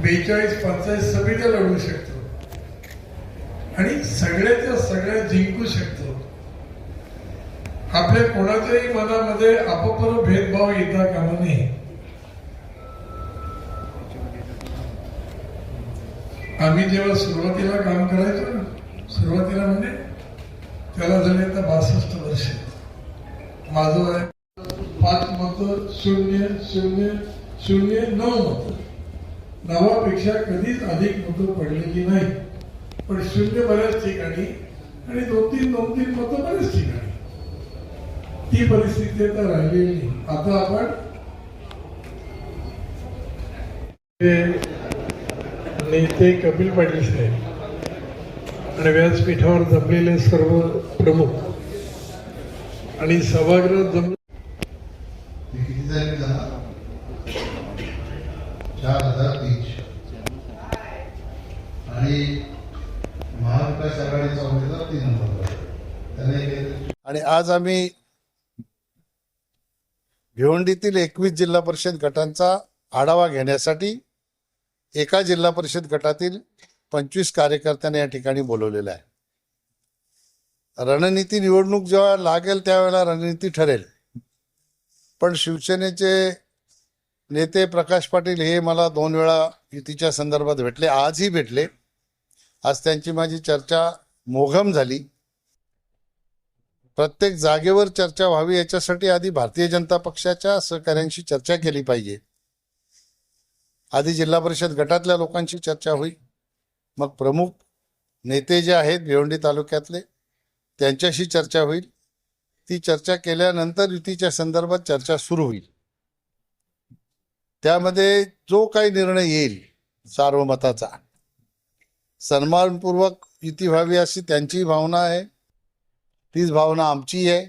बेचाळीस पंचाळीस समित्या लढवू शकतो. आणि सगळ्याच्या सगळ्या जिंकू शकतो. आपल्या कोणाच्याही मनामध्ये अपपर भेदभाव येता कामा नये. आम्ही जेव्हा सुरुवातीला काम करायचो ना सुरुवातीला म्हणजे त्याला झाले आता बासष्ट वर्ष. माझं आहे पाच मत शून्य शून्य शून्य नऊ मत. नावापेक्षा कधीच अधिक मतं पडलेली नाही. पण शून्य बऱ्याच ठिकाणी आणि दोन तीन दोन तीन मतं बऱ्याच ठिकाणी. ती परिस्थिती आता राहिलेली नाही. आता आपण नेते कपिल पाटील साहेब आणि व्यासपीठावर जमलेले सर्व प्रमुख आणि सभागृहात जमले किती झाले? चार हजार तीनशे. आणि महाविकास आघाडीचा उमेदवार तीन नंबर. त्याने आणि आज आम्ही भिवंडीतील एकवीस जिल्हा परिषद गटांचा आढावा घेण्यासाठी एका जिल्हा परिषद गटातील पंचवीस कार्यकर्त्यांना या ठिकाणी बोलवलेलं आहे. रणनीती निवडणूक जेव्हा लागेल त्यावेळेला रणनीती ठरेल. पण शिवसेनेचे नेते प्रकाश पाटील हे मला दोन वेळा युतीच्या संदर्भात भेटले आजही भेटले. आज त्यांची माझी चर्चा मोघम झाली. प्रत्येक जागेवर चर्चा व्हावी याच्यासाठी आधी भारतीय जनता पक्षाच्या सहकाऱ्यांशी चर्चा केली पाहिजे. आधी जिल्हा परिषद गटातल्या लोकांशी चर्चा होईल मग प्रमुख नेते जे आहेत भिवंडी तालुक्यातले त्यांच्याशी चर्चा होईल. ती चर्चा केल्यानंतर युतीच्या संदर्भात चर्चा सुरू होईल. त्यामध्ये जो काही निर्णय येईल सार्वमताचा सन्मानपूर्वक युती व्हावी अशी त्यांची भावना आहे. तीच भावना आमची आहे.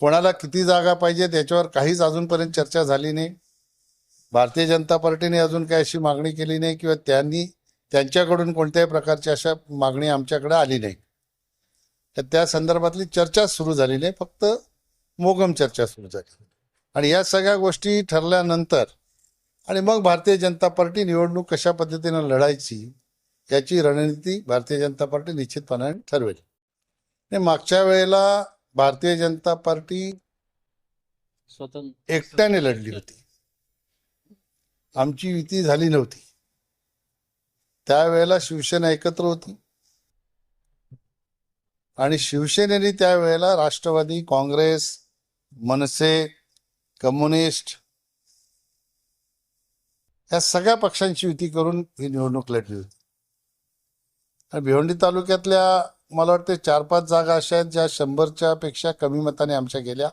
कोणाला किती जागा पाहिजे त्याच्यावर काहीच अजूनपर्यंत चर्चा झाली नाही. भारतीय जनता पार्टीने अजून काही अशी मागणी केली नाही किंवा त्यांनी त्यांच्याकडून कोणत्याही प्रकारची अशा मागणी आमच्याकडे आली नाही. तर त्या संदर्भातली चर्चा सुरू झाली नाही फक्त मोगम चर्चा सुरू झाली. आणि या सगळ्या गोष्टी ठरल्यानंतर आणि मग भारतीय जनता पार्टी निवडणूक कशा पद्धतीनं लढायची याची रणनीती भारतीय जनता पार्टी निश्चितपणाने ठरवेल. आणि मागच्या वेळेला भारतीय जनता पार्टी स्वतंत्र एकट्याने लढली होती. आमची युती झाली नव्हती. त्यावेळेला शिवसेना एकत्र होती. आणि शिवसेनेने त्यावेळेला राष्ट्रवादी काँग्रेस मनसे कम्युनिस्ट. या सगळ्या पक्षांची युती करून ही निवडणूक लढली. होती आणि भिवंडी तालुक्यातल्या मला वाटते चार पाच जागा अशा आहेत ज्या शंभरच्या पेक्षा कमी मताने आमच्या गेल्या.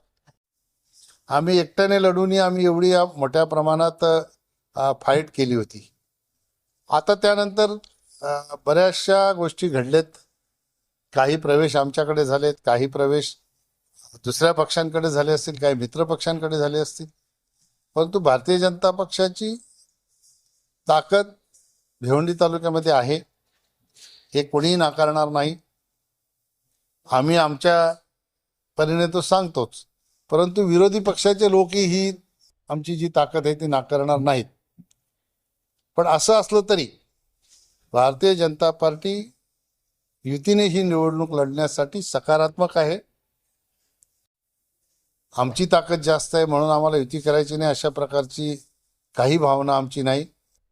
आम्ही एकट्याने लढूनही आम्ही एवढी मोठ्या प्रमाणात फाईट केली होती. आता त्यानंतर बऱ्याचशा गोष्टी घडलेत. काही प्रवेश आमच्याकडे झालेत काही प्रवेश दुसऱ्या पक्षांकडे झाले असतील काही मित्र पक्षांकडे झाले असतील. परंतु भारतीय जनता पक्षाची ताकद भिवंडी तालुक्यामध्ये आहे. हे कोणीही नाकारणार नाही. आम्ही आमच्या परीने तो सांगतोच. परंतु विरोधी पक्षाचे लोकही ही आमची जी ताकद आहे ती नाकारणार नाहीत. पण असं असलं तरी भारतीय जनता पार्टी युतीने ही निवडणूक लढण्यासाठी सकारात्मक आहे. आमची ताकद जास्त आहे म्हणून आम्हाला युती करायची नाही अशा प्रकारची काही भावना आमची नाही.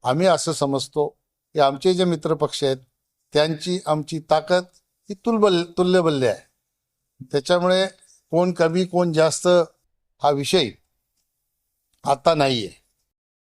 आम्ही असं समजतो की आमचे जे मित्रपक्ष आहेत त्यांची आमची ताकद ही तुलबल तुल्यबल्य आहे. त्याच्यामुळे कोण कमी कोण जास्त हा विषय आता नाही आहे